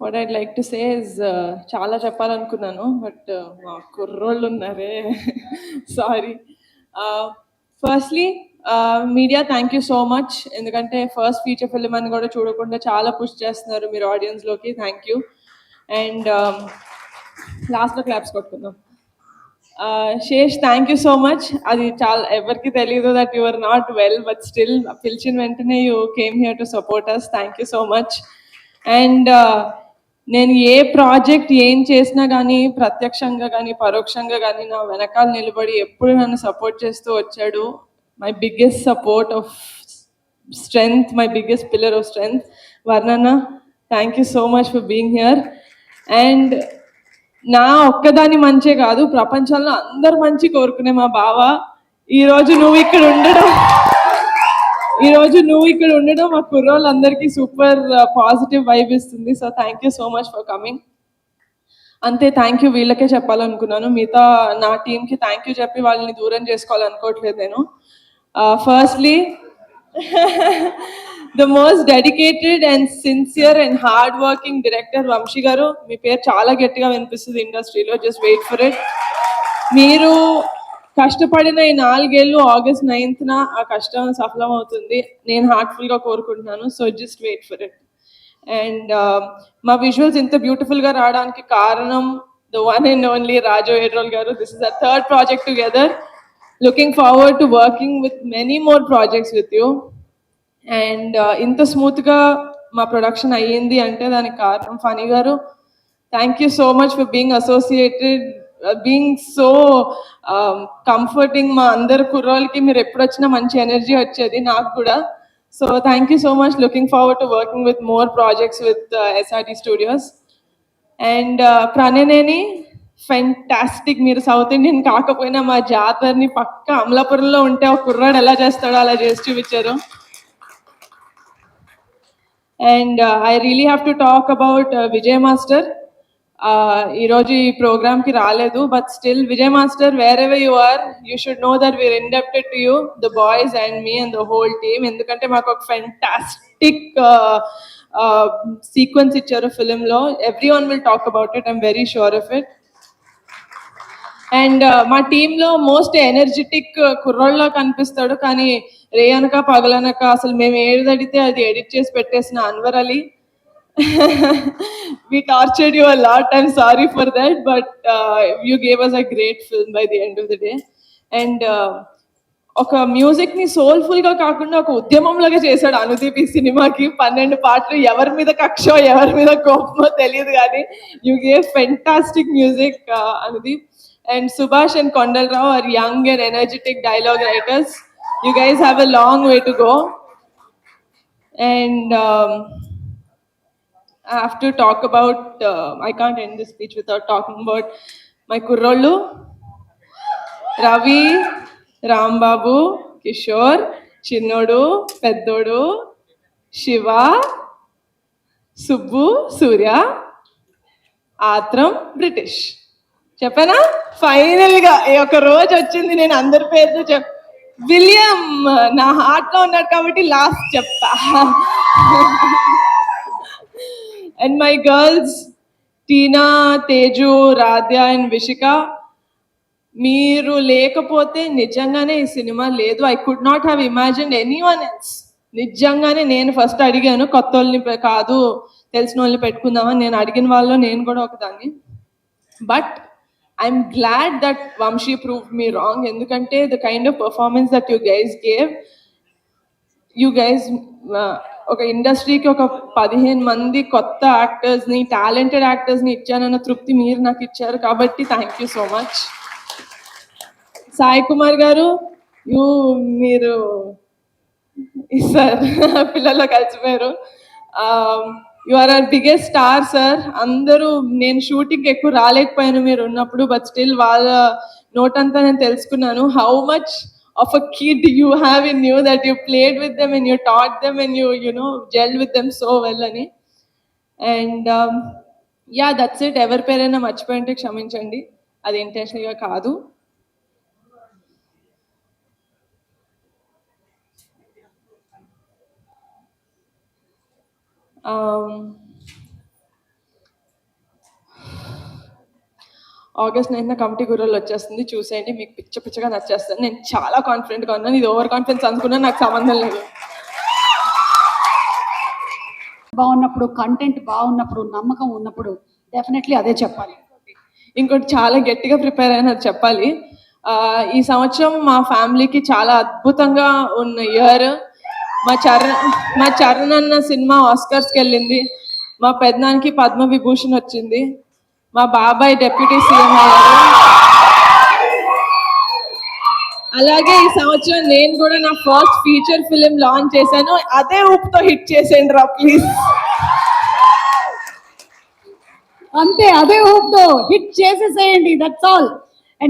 What I'd like to say is చాలా చెప్పాలనుకున్నాను but మా కుర్రోళ్ళు ఉన్నారే. Sorry firstly media thank you so much ఎందుకంటే ఫస్ట్ ఫీచర్ ఫిల్మ్ అని కూడా చూడకుండా చాలా పుష్ చేస్తున్నారు మీరు ఆడియన్స్లోకి థ్యాంక్ యూ అండ్ లాస్ట్లో claps కొట్టుకుందాం. Sesh thank you so much అది చాలా ఎవరికి తెలియదు that you are not well but still పిలిచిన వెంటనే you came here to support us thank you so much and నేను ఏ ప్రాజెక్ట్ ఏం చేసినా కానీ ప్రత్యక్షంగా కానీ పరోక్షంగా కానీ నా వెనకాల నిలబడి ఎప్పుడు నన్ను సపోర్ట్ చేస్తూ వచ్చాడు. My biggest support of strength my biggest pillar of strength వర్ణన్న thank you so much for being here and నా ఒక్కదాని మంచే కాదు ప్రపంచంలో అందరు మంచి కోరుకునే మా బావ. ఈరోజు నువ్వు ఇక్కడ ఉండడం. ఈ రోజు నువ్వు ఇక్కడ ఉండడం మా కుర్రోళ్ళందరికీ సూపర్ పాజిటివ్ వైబ్ ఇస్తుంది. So thank you so much for coming అంతే థ్యాంక్ యూ వీళ్ళకే చెప్పాలనుకున్నాను. మిగతా నా టీంకి థ్యాంక్ యూ చెప్పి వాళ్ళని దూరం చేసుకోవాలనుకోవట్లేదు నేను. Firstly the most dedicated and sincere and hard working director Vamshi garu. మీ పేరు చాలా గట్టిగా వినిపిస్తుంది ఇండస్ట్రీలో జస్ట్ వెయిట్ ఫర్ ఇట్ మీరు కష్టపడిన ఈ నాలుగేళ్ళు ఆగస్ట్ నైన్త్న ఆ కష్టం సఫలం అవుతుంది నేను హార్ట్ఫుల్గా కోరుకుంటున్నాను. So just wait for it and మా విజువల్స్ ఇంత బ్యూటిఫుల్గా రావడానికి కారణం the one and only Raju ఏడ్రోల్ garu. This is a third project together looking forward to working with many more projects with you and ఇంత స్మూత్గా మా ప్రొడక్షన్ అయ్యింది అంటే దానికి కారణం Phani garu. Thank you so much for being associated being so comforting మా అందరు కుర్రోళ్ళకి మీరు ఎప్పుడు వచ్చినా మంచి ఎనర్జీ వచ్చేది నాకు కూడా. So thank you so much looking forward to working with more projects with SRT studios and ప్రణనేని fantastic మీరు సౌత్ ఇండియన్ కాకపోయినా మా జాతరని పక్క అమలాపురంలో ఉంటే ఒక కుర్రాడు ఎలా చేస్తాడో అలా చేసి చూపించారు. And I really have to talk about Vijay master ఈరోజు ఈ ప్రోగ్రామ్కి రాలేదు but still Vijay master wherever you are you should know that we're indebted to you the boys and me and the whole team ఎందుకంటే మాకు ఒక fantastic sequence ఇచ్చారు ఫిలింలో. Everyone will talk about it I'm very sure of it and మా టీంలో most energetic కుర్రోళ్ళ కనిపిస్తాడు. కానీ రేయనక పగలనక అసలు మేము ఏది అడిగితే అది ఎడిట్ చేసి పెట్టేసిన Anwar Ali. we tortured you a lot. I'm sorry for that, but uh, you gave us a great film by the end of the day. And uh, ఒక మ్యూజిక్ని సోల్ఫుల్గా కాకుండా ఒక ఉద్యమంలాగా చేశాడు అనుదీప్ ఈ సినిమాకి పన్నెండు పాటలు ఎవరి మీద కక్షో ఎవరి మీద కోపమో తెలియదు కానీ you gave fantastic music Anudeep and Subhash and Kondalarao are young and energetic dialogue writers you guys have a long way to go and I have to talk about, uh, I can't end this speech without talking about my kurrollu, Ravi, Rambabu, Kishore, Chinnodu, Peddodu, Shiva, Subbu, Surya, ఆత్రం British చెప్పానా? ఫైనల్గా ఒక రోజు వచ్చింది నేను అందరి పేరుతో చెప్ విలియం నా హార్ట్లో ఉన్నాడు కాబట్టి లాస్ట్ చెప్తా and my girls Tina Teju Radhya and Vishika మీరు లేకపోతే నిజంగానే ఈ సినిమా లేదు. I could not have imagine anyone else నిజంగానే నేను ఫస్ట్ అడిగాను కొత్త వాళ్ళని కాదు తెలిసిన వాళ్ళని పెట్టుకుందామని. నేను అడిగిన వాళ్ళు నేను కూడా ఒకదాన్ని. But I'm glad that Vamshi prove me wrong ఎందుకంటే the kind of performance that you guys gave you guys ఒక ఇండస్ట్రీకి ఒక పదిహేను మంది కొత్త యాక్టర్స్ని టాలెంటెడ్ యాక్టర్స్ని ఇచ్చానన్న తృప్తి మీరు నాకు ఇచ్చారు కాబట్టి thank you so much Sai Kumar garu you మీరు సార్ పిల్లల్లో కలిసిపోయారు. You are our biggest star sir అందరూ నేను షూటింగ్ ఎక్కువ రాలేకపోయాను మీరు ఉన్నప్పుడు బట్ స్టిల్ వాళ్ళ నోట్ అంతా నేను తెలుసుకున్నాను. How much of a kid you have in you that you played with them and you taught them and you you know gelled with them so well అని and yeah that's it ఎవరి పేరైనా మర్చిపోయింటే క్షమించండి అది ఇంటెన్షనల్గా కాదు Um, August nine committee గుర్రలు వచ్చేస్తుంది. చూసేయండి మీకు పిచ్చ పిచ్చగా నచ్చేస్తుంది. నేను చాలా కాన్ఫిడెంట్గా ఉన్నాను. ఇది ఓవర్ కాన్ఫిడెన్స్ అనుకున్నా నాకు సంబంధం లేదు. బాగున్నప్పుడు కంటెంట్ బాగున్నప్పుడు నమ్మకం ఉన్నప్పుడు డెఫినెట్లీ అదే చెప్పాలి. ఇంకోటి చాలా గట్టిగా ప్రిపేర్ అయినది చెప్పాలి. ఆ, ఈ సంవత్సరం మా ఫ్యామిలీకి చాలా అద్భుతంగా ఉన్న ఇయర్ మా చరణ్ మా చరణ్ అన్న సినిమా ఆస్కర్స్కి వెళ్ళింది. మా పెద్దనానికి పద్మ విభూషణ్ వచ్చింది. మా బాబాయ్ డెప్యూటీ సీఎం అయ్యారు. అలాగే ఈ సంవత్సరం నేను కూడా నా ఫస్ట్ ఫీచర్ ఫిలిం లాంచ్ చేశాను. అదే ఊపుతో హిట్ చేసేయండి రా ప్లీజ్ అంతే అదే హోప్ హిట్ చేసేసేయండి దట్స్ ఆల్